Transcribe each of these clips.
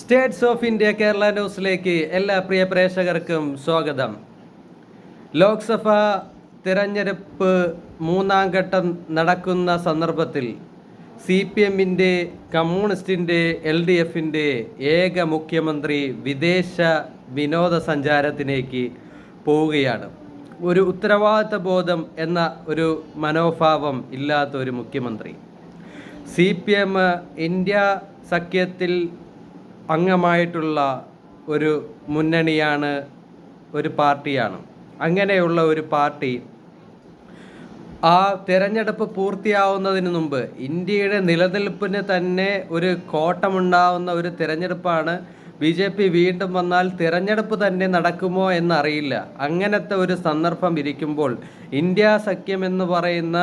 States of India Kerala ന്യൂസിലേക്ക് എല്ലാ പ്രിയ പ്രേക്ഷകർക്കും സ്വാഗതം. ലോക്സഭ തിരഞ്ഞെടുപ്പ് മൂന്നാം ഘട്ടം നടക്കുന്ന സന്ദർഭത്തിൽ സി പി എമ്മിന്റെ കമ്മ്യൂണിസ്റ്റിന്റെ എൽ ഡി എഫിന്റെ ഏക മുഖ്യമന്ത്രി വിദേശ വിനോദസഞ്ചാരത്തിലേക്ക് പോവുകയാണ്. ഒരു ഉത്തരവാദിത്ത ബോധം എന്ന ഒരു മനോഭാവം ഇല്ലാത്ത ഒരു മുഖ്യമന്ത്രി. സി പി എം ഇന്ത്യ സഖ്യത്തിൽ അംഗമായിട്ടുള്ള ഒരു മുന്നണിയാണ് ഒരു പാർട്ടിയാണ്. അങ്ങനെയുള്ള ഒരു പാർട്ടി ആ തിരഞ്ഞെടുപ്പ് പൂർത്തിയാവുന്നതിന് മുമ്പ് ഇന്ത്യയുടെ നിലനിൽപ്പിന് തന്നെ ഒരു കോട്ടമുണ്ടാവുന്ന ഒരു തിരഞ്ഞെടുപ്പാണ്. ബി ജെ പി വീണ്ടും വന്നാൽ തിരഞ്ഞെടുപ്പ് തന്നെ നടക്കുമോ എന്നറിയില്ല. അങ്ങനത്തെ ഒരു സന്ദർഭം ഇരിക്കുമ്പോൾ ഇന്ത്യ സഖ്യം എന്ന് പറയുന്ന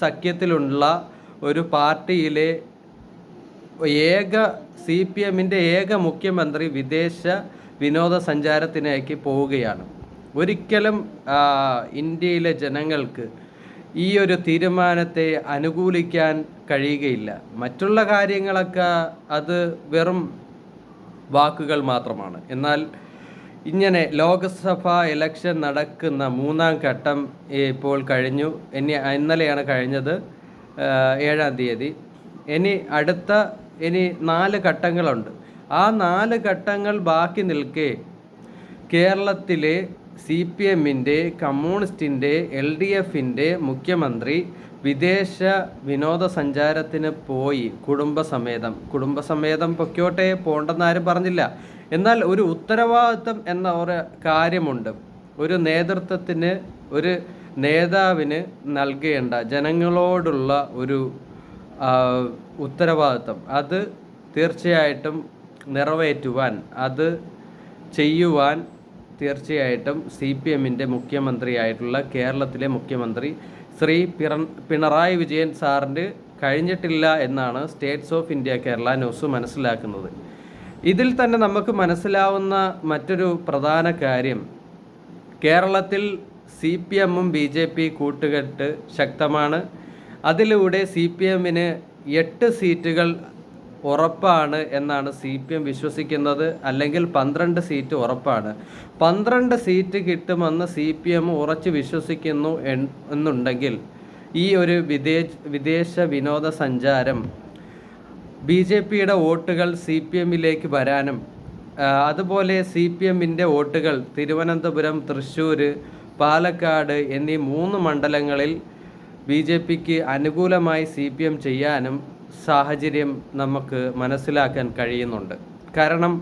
സഖ്യത്തിലുള്ള ഒരു പാർട്ടിയിലെ ഏക സി പി എമ്മിന്റെ ഏക മുഖ്യമന്ത്രി വിദേശ വിനോദസഞ്ചാരത്തിനേക്ക് പോവുകയാണ്. ഒരിക്കലും ഇന്ത്യയിലെ ജനങ്ങൾക്ക് ഈ ഒരു തീരുമാനത്തെ അനുകൂലിക്കാൻ കഴിയുകയില്ല. മറ്റുള്ള കാര്യങ്ങളൊക്കെ അത് വെറും വാക്കുകൾ മാത്രമാണ്. എന്നാൽ ഇങ്ങനെ ലോക്സഭ ഇലക്ഷൻ നടക്കുന്ന മൂന്നാം ഘട്ടം ഇപ്പോൾ കഴിഞ്ഞു. ഇനി ഇന്നലെയാണ് കഴിഞ്ഞത് ഏഴാം തീയതി. ഇനി അടുത്ത ഇനി നാല് ഘട്ടങ്ങളുണ്ട്. ആ നാല് ഘട്ടങ്ങൾ ബാക്കി നിൽക്കെ കേരളത്തിലെ സി പി എമ്മിന്റെ കമ്മ്യൂണിസ്റ്റിന്റെ എൽ ഡി എഫിന്റെ മുഖ്യമന്ത്രി വിദേശ വിനോദസഞ്ചാരത്തിന് പോയി കുടുംബസമേതം. കുടുംബസമേതം പൊക്കോട്ടെ പോണ്ടെന്നാരും പറഞ്ഞില്ല. എന്നാൽ ഒരു ഉത്തരവാദിത്വം എന്ന ഒരു കാര്യമുണ്ട്. ഒരു നേതൃത്വത്തിന് ഒരു നേതാവിന് നൽകേണ്ട ജനങ്ങളോടുള്ള ഒരു ഉത്തരവാദിത്വം. അത് തീർച്ചയായിട്ടും നിറവേറ്റുവാൻ അത് ചെയ്യുവാൻ തീർച്ചയായിട്ടും സി പി എമ്മിന്റെ മുഖ്യമന്ത്രിയായിട്ടുള്ള കേരളത്തിലെ മുഖ്യമന്ത്രി ശ്രീ പിറ പിണറായി വിജയൻ സാറിന് കഴിഞ്ഞിട്ടില്ല എന്നാണ് states of India Kerala news മനസ്സിലാക്കുന്നത്. ഇതിൽ തന്നെ നമുക്ക് മനസ്സിലാവുന്ന മറ്റൊരു പ്രധാന കാര്യം കേരളത്തിൽ സി പി എമ്മും ബി ജെ പി കൂട്ടുകെട്ട് ശക്തമാണ്. അതിലൂടെ സി പി എമ്മിന് എട്ട് സീറ്റുകൾ ഉറപ്പാണ് എന്നാണ് സി പി എം വിശ്വസിക്കുന്നത്. അല്ലെങ്കിൽ പന്ത്രണ്ട് സീറ്റ് ഉറപ്പാണ്. പന്ത്രണ്ട് സീറ്റ് കിട്ടുമെന്ന് സി പി എം ഉറച്ചു വിശ്വസിക്കുന്നു എന്നുണ്ടെങ്കിൽ ഈ ഒരു വിദേശ വിദേശ വിനോദസഞ്ചാരം ബി ജെ പിയുടെ വോട്ടുകൾ സി പി എമ്മിലേക്ക് വരാനും അതുപോലെ സി പി എമ്മിന്റെ വോട്ടുകൾ തിരുവനന്തപുരം തൃശ്ശൂർ പാലക്കാട് എന്നീ മൂന്ന് മണ്ഡലങ്ങളിൽ ബി ജെ പിക്ക് അനുകൂലമായി സി പി എം ചെയ്യാനും സാഹചര്യം നമുക്ക് മനസ്സിലാക്കാൻ കഴിയുന്നുണ്ട്. കാരണം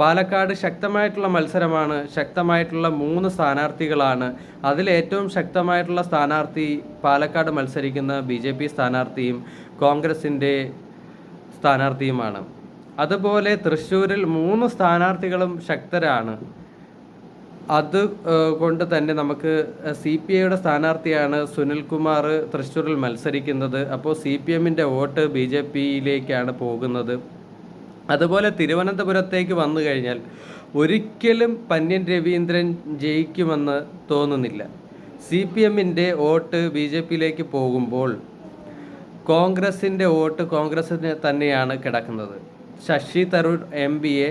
പാലക്കാട് ശക്തമായിട്ടുള്ള മത്സരമാണ് ശക്തമായിട്ടുള്ള മൂന്ന് സ്ഥാനാർത്ഥികളാണ്. അതിൽ ഏറ്റവും ശക്തമായിട്ടുള്ള സ്ഥാനാർത്ഥി പാലക്കാട് മത്സരിക്കുന്ന ബി ജെ പി സ്ഥാനാർത്ഥിയും കോൺഗ്രസിന്റെ സ്ഥാനാർത്ഥിയുമാണ്. അതുപോലെ തൃശ്ശൂരിൽ മൂന്ന് സ്ഥാനാർത്ഥികളും ശക്തരാണ്. അത് കൊണ്ട് തന്നെ നമുക്ക് സി പി ഐയുടെ സ്ഥാനാർത്ഥിയാണ് സുനിൽകുമാർ തൃശ്ശൂരിൽ മത്സരിക്കുന്നത്. അപ്പോൾ സി പി എമ്മിന്റെ വോട്ട് ബി ജെ പിയിലേക്കാണ് പോകുന്നത്. അതുപോലെ തിരുവനന്തപുരത്തേക്ക് വന്നു കഴിഞ്ഞാൽ ഒരിക്കലും പന്യൻ രവീന്ദ്രൻ ജയിക്കുമെന്ന് തോന്നുന്നില്ല. സി പി എമ്മിന്റെ വോട്ട് ബി ജെ പിയിലേക്ക് പോകുമ്പോൾ കോൺഗ്രസിന്റെ വോട്ട് കോൺഗ്രസ്സിന് തന്നെയാണ് കിടക്കുന്നത്. ശശി തരൂർ എം പിയെ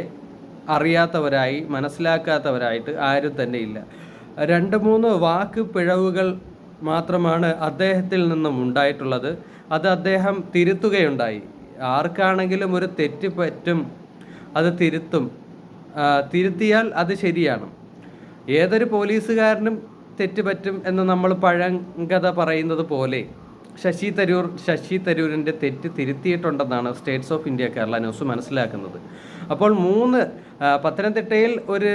അറിയാത്തവരായി മനസ്സിലാക്കാത്തവരായിട്ട് ആരും തന്നെ ഇല്ല. രണ്ട് മൂന്ന് വാക്ക് പിഴവുകൾ മാത്രമാണ് അദ്ദേഹത്തിൽ നിന്നും ഉണ്ടായിട്ടുള്ളത്. അത് അദ്ദേഹം തിരുത്തുകയുണ്ടായി. ആർക്കാണെങ്കിലും ഒരു തെറ്റ് പറ്റും അത് തിരുത്തും. തിരുത്തിയാൽ അത് ശരിയാണ്. ഏതൊരു പോലീസുകാരനും തെറ്റ് പറ്റും എന്ന് നമ്മൾ പഴങ്കഥ പറയുന്നത് പോലെ ശശി തരൂർ ശശി തരൂരിന്റെ തെറ്റ് തിരുത്തിയിട്ടുണ്ടെന്നാണ് states of India Kerala news മനസ്സിലാക്കുന്നത്. അപ്പോൾ മൂന്ന് പത്തനംതിട്ടയിൽ ഒരു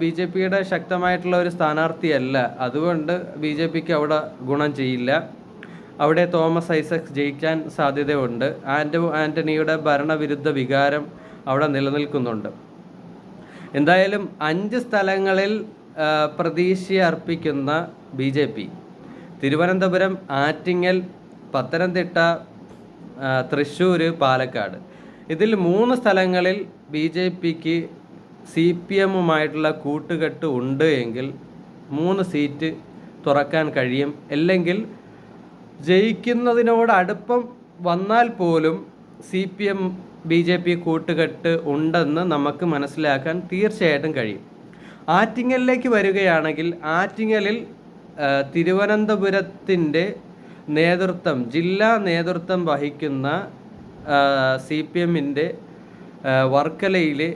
ബി ജെ പിയുടെ ശക്തമായിട്ടുള്ള ഒരു സ്ഥാനാർത്ഥിയല്ല. അതുകൊണ്ട് ബി ജെ പിക്ക് അവിടെ ഗുണം ചെയ്യില്ല. അവിടെ തോമസ് ഐസക് ജയിക്കാൻ സാധ്യതയുണ്ട്. ആന്റ ആന്റണിയുടെ ഭരണവിരുദ്ധ വികാരം അവിടെ നിലനിൽക്കുന്നുണ്ട്. എന്തായാലും അഞ്ച് സ്ഥലങ്ങളിൽ പ്രതീക്ഷ അർപ്പിക്കുന്ന B J P. Thiruvananthapuram Attingal Pathanamthitta Thrissur Palakkad. ഇതിൽ മൂന്ന് സ്ഥലങ്ങളിൽ ബി ജെ പിക്ക് സി പി എമ്മുമായിട്ടുള്ള കൂട്ടുകെട്ട് ഉണ്ട് എങ്കിൽ മൂന്ന് സീറ്റ് തുറക്കാൻ കഴിയും. അല്ലെങ്കിൽ ജയിക്കുന്നതിനോട് അടുപ്പം വന്നാൽ പോലും C P M B J P കൂട്ടുകെട്ട് ഉണ്ടെന്ന് നമുക്ക് മനസ്സിലാക്കാൻ തീർച്ചയായിട്ടും കഴിയും. ആറ്റിങ്ങലിലേക്ക് വരികയാണെങ്കിൽ ആറ്റിങ്ങലിൽ തിരുവനന്തപുരത്തിന്റെ നേതൃത്വം ജില്ലാ നേതൃത്വം വഹിക്കുന്ന സി പി എമ്മിന്റെ വർക്കലയിലെ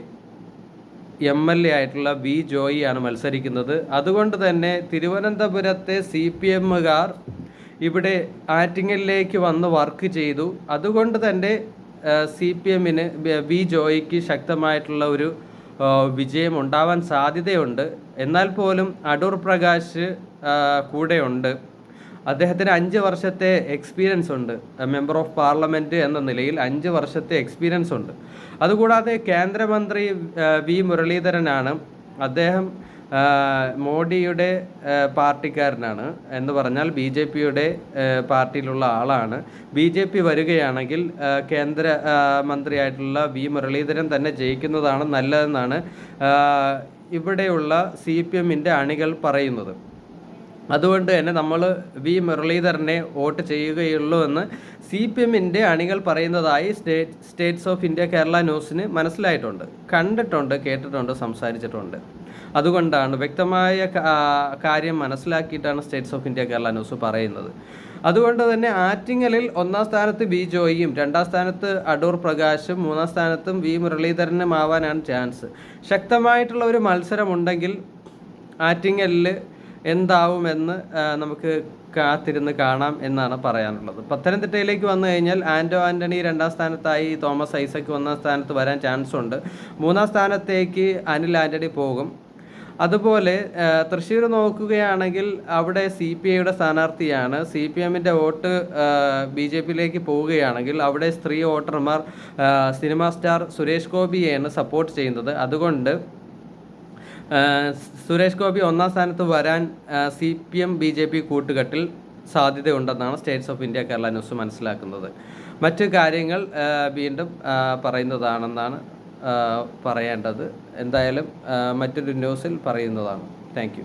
എം എൽ എ ആയിട്ടുള്ള വി ജോയിയാണ് മത്സരിക്കുന്നത്. അതുകൊണ്ട് തന്നെ തിരുവനന്തപുരത്തെ സി പി എമ്മുകാർ ഇവിടെ ആറ്റിങ്ങലിലേക്ക് വന്ന് വർക്ക് ചെയ്തു. അതുകൊണ്ട് തന്നെ സി പി എമ്മിന് വി ജോയിക്ക് ശക്തമായിട്ടുള്ള ഒരു വിജയം ഉണ്ടാവാൻ സാധ്യതയുണ്ട്. എന്നാൽ പോലും അടൂർ പ്രകാശ് കൂടെയുണ്ട്. അദ്ദേഹത്തിന് അഞ്ച് വർഷത്തെ എക്സ്പീരിയൻസ് ഉണ്ട്. മെമ്പർ ഓഫ് പാർലമെന്റ് എന്ന നിലയിൽ അഞ്ച് വർഷത്തെ എക്സ്പീരിയൻസ് ഉണ്ട്. അതുകൂടാതെ കേന്ദ്രമന്ത്രി വി മുരളീധരനാണ്. അദ്ദേഹം മോഡിയുടെ പാർട്ടിക്കാരനാണ് എന്ന് പറഞ്ഞാൽ ബി ജെ പിയുടെ പാർട്ടിയിലുള്ള ആളാണ്. ബി ജെ പി വരികയാണെങ്കിൽ കേന്ദ്ര മന്ത്രിയായിട്ടുള്ള വി മുരളീധരൻ തന്നെ ജയിക്കുന്നതാണ് നല്ലതെന്നാണ് ഇവിടെയുള്ള സി പി എമ്മിന്റെ അണികൾ പറയുന്നത്. അതുകൊണ്ട് തന്നെ നമ്മൾ വി മുരളീധരനെ വോട്ട് ചെയ്യുകയുള്ളൂ എന്ന് സി പി എമ്മിന്റെ അണികൾ പറയുന്നതായി state states of India Kerala ന്യൂസിന് മനസ്സിലായിട്ടുണ്ട്. കണ്ടിട്ടുണ്ട് കേട്ടിട്ടുണ്ട് സംസാരിച്ചിട്ടുണ്ട്. അതുകൊണ്ടാണ് വ്യക്തമായ കാര്യം മനസ്സിലാക്കിയിട്ടാണ് states of India Kerala news പറയുന്നത്. അതുകൊണ്ട് തന്നെ ആറ്റിങ്ങലിൽ ഒന്നാം സ്ഥാനത്ത് വി ജോയിയും രണ്ടാം സ്ഥാനത്ത് അടൂർ പ്രകാശും മൂന്നാം സ്ഥാനത്തും വി മുരളീധരനും ആവാനാണ് ചാൻസ്. ശക്തമായിട്ടുള്ള ഒരു മത്സരമുണ്ടെങ്കിൽ ആറ്റിങ്ങലിൽ എന്താവുമെന്ന് നമുക്ക് കാത്തിരുന്ന് കാണാം എന്നാണ് പറയാനുള്ളത്. പത്തനംതിട്ടയിലേക്ക് വന്നു കഴിഞ്ഞാൽ ആൻഡോ ആന്റണി രണ്ടാം സ്ഥാനത്തായി തോമസ് ഐസക് ഒന്നാം സ്ഥാനത്ത് വരാൻ ചാൻസ് ഉണ്ട്. മൂന്നാം സ്ഥാനത്തേക്ക് അനിൽ ആന്റണി പോകും. അതുപോലെ തൃശ്ശൂർ നോക്കുകയാണെങ്കിൽ അവിടെ സി പി ഐയുടെ സ്ഥാനാർത്ഥിയാണ്. സി പി എമ്മിന്റെ വോട്ട് ബി ജെ പിയിലേക്ക് പോവുകയാണെങ്കിൽ അവിടെ സ്ത്രീ വോട്ടർമാർ സിനിമാ സ്റ്റാർ സുരേഷ് ഗോപിയെയാണ് സപ്പോർട്ട് ചെയ്യുന്നത്. അതുകൊണ്ട് സുരേഷ് ഗോപി ഒന്നാം സ്ഥാനത്ത് വരാൻ C P M B J P കൂട്ടുകെട്ടിൽ സാധ്യതയുണ്ടെന്നാണ് states of India Kerala news മനസ്സിലാക്കുന്നത്. മറ്റു കാര്യങ്ങൾ വീണ്ടും പറയുന്നതാണെന്നാണ് പറയേണ്ടത്. എന്തായാലും മറ്റൊരു ന്യൂസിൽ പറയുന്നതാണ്. താങ്ക്